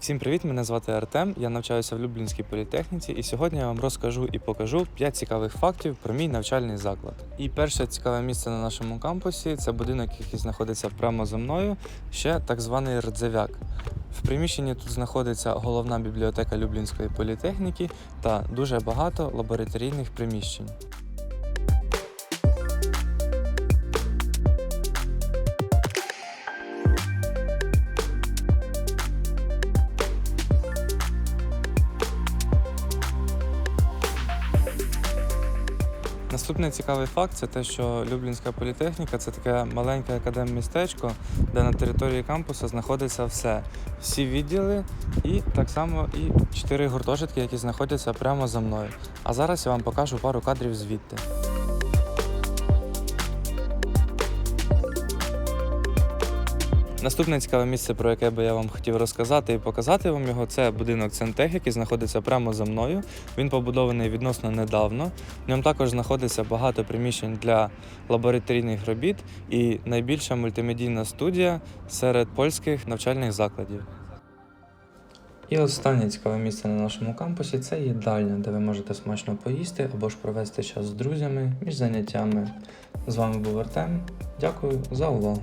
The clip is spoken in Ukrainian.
Всім привіт! Мене звати Артем. Я навчаюся в Люблінській політехніці, і сьогодні я вам розкажу і покажу 5 цікавих фактів про мій навчальний заклад. І перше цікаве місце на нашому кампусі це будинок, який знаходиться прямо за мною, ще так званий Рдзевяк. В приміщенні тут знаходиться головна бібліотека Люблінської політехніки та дуже багато лабораторійних приміщень. Наступний цікавий факт це те, що Люблінська політехніка це таке маленьке академ-містечко, де на території кампусу знаходиться все. Всі відділи і так само і чотири гуртожитки, які знаходяться прямо за мною. А зараз я вам покажу пару кадрів звідти. Наступне цікаве місце, про яке би я вам хотів розказати і показати вам його, це будинок Центех, який знаходиться прямо за мною. Він побудований відносно недавно. В ньому також знаходиться багато приміщень для лабораторійних робіт і найбільша мультимедійна студія серед польських навчальних закладів. І останнє цікаве місце на нашому кампусі це їдальня, де ви можете смачно поїсти або ж провести час з друзями між заняттями. З вами був Артем. Дякую за увагу.